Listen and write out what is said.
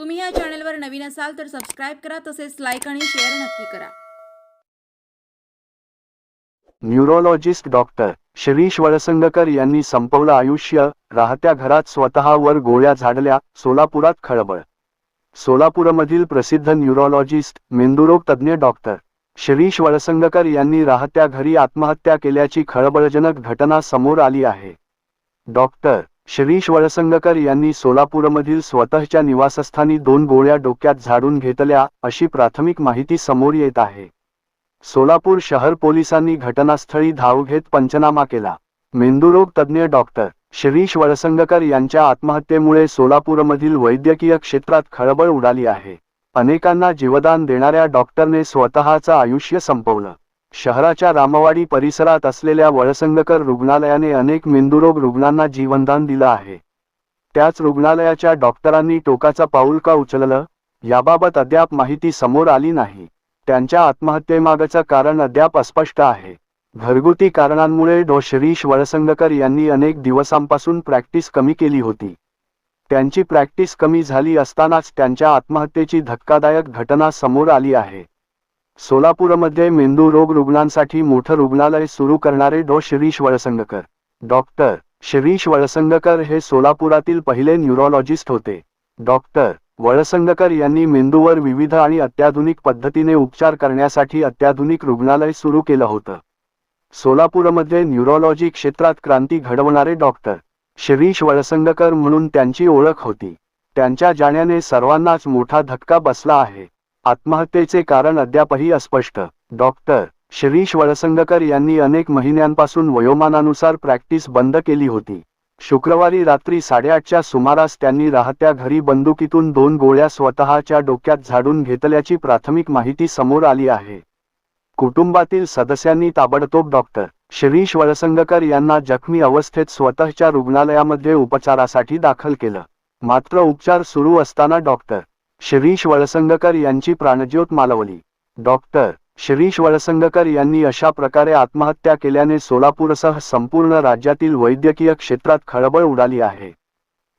तुम्ही या चॅनलवर नवीन असाल तर सबस्क्राईब करा तसेच लाईक आणि शेअर नक्की करा. न्यूरोलॉजिस्ट डॉक्टर शिरीष वळसंगकर यांनी संपवलं आयुष्य राहत्या घरात स्वतःवर गोळ्या झाडल्या सोलापुरात खळबळ. सोलापूरमधील प्रसिद्ध न्यूरोलॉजिस्ट मेंदुरोग तज्ज्ञ डॉक्टर शिरीष वळसंगकर यांनी राहत्या घरी आत्महत्या केल्याची खळबळजनक घटना समोर आली आहे. डॉक्टर शिरीष वळसंगकर यांनी सोलापूरमधील स्वतःच्या निवासस्थानी दोन गोळ्या डोक्यात झाडून घेतल्या अशी प्राथमिक माहिती समोर येत आहे. सोलापूर शहर पोलिसांनी घटनास्थळी धाव घेत पंचनामा केला. मेंदुरोग तज्ज्ञ डॉक्टर शिरीष वळसंगकर यांच्या आत्महत्येमुळे सोलापूरमधील वैद्यकीय क्षेत्रात खळबळ उडाली आहे. अनेकांना जीवदान देणाऱ्या डॉक्टरने स्वतःचं आयुष्य संपवलं. शहराच्या रामवाडी परिसरात असलेल्या वळसंगकर रुग्णालयाने अनेक मेंदुरोग रुग्णांना जीवनदान दिलं आहे. त्याच रुग्णालयाच्या डॉक्टरांनी टोकाचा पाऊल का उचललं याबाबत अद्याप माहिती समोर आली नाही. त्यांच्या आत्महत्येमागचं कारण अद्याप अस्पष्ट आहे. घरगुती कारणांमुळे डॉ. शिरीष वळसंगकर यांनी अनेक दिवसांपासून प्रॅक्टिस कमी केली होती. त्यांची प्रॅक्टिस कमी झाली असतानाच त्यांच्या आत्महत्येची धक्कादायक घटना समोर आली आहे. सोलापूरमध्ये मेंदू रोग रुग्णांसाठी मोठं रुग्णालय सुरू करणारे डॉ. शिरीष वळसंगकर. डॉक्टर शिरीष वळसंगकर हे सोलापुरातील पहिले न्यूरोलॉजिस्ट होते. डॉक्टर वळसंगकर यांनी मेंदूवर विविध आणि अत्याधुनिक पद्धतीने उपचार करण्यासाठी अत्याधुनिक रुग्णालय सुरू केलं होतं. सोलापूरमध्ये न्यूरोलॉजी क्षेत्रात क्रांती घडवणारे डॉक्टर शिरीष वळसंगकर म्हणून त्यांची ओळख होती. त्यांच्या जाण्याने सर्वांनाच मोठा धक्का बसला आहे. आत्महत्येचे कारण अद्यापही अस्पष्ट. डॉक्टर शिरीष वळसंगकर यांनी अनेक महिन्यांपासून वयोमानानुसार प्रॅक्टिस बंद केली होती. शुक्रवारी रात्री साडेआठच्या सुमारास त्यांनी राहत्या घरी बंदुकीतून दोन गोळ्या स्वतःच्या डोक्यात झाडून घेतल्याची प्राथमिक माहिती समोर आली आहे. कुटुंबातील सदस्यांनी ताबडतोब डॉक्टर शिरीष वळसंगकर यांना जखमी अवस्थेत स्वतःच्या रुग्णालयामध्ये उपचारासाठी दाखल केलं. मात्र उपचार सुरू असताना डॉक्टर शिरीष वळसंगकर यांची प्राणज्योत मालवली. डॉक्टर शिरीष वळसंगकर यांनी अशा प्रकारे आत्महत्या केल्याने सोलापूरसह संपूर्ण राज्यातील वैद्यकीय क्षेत्रात खळबळ उडाली आहे.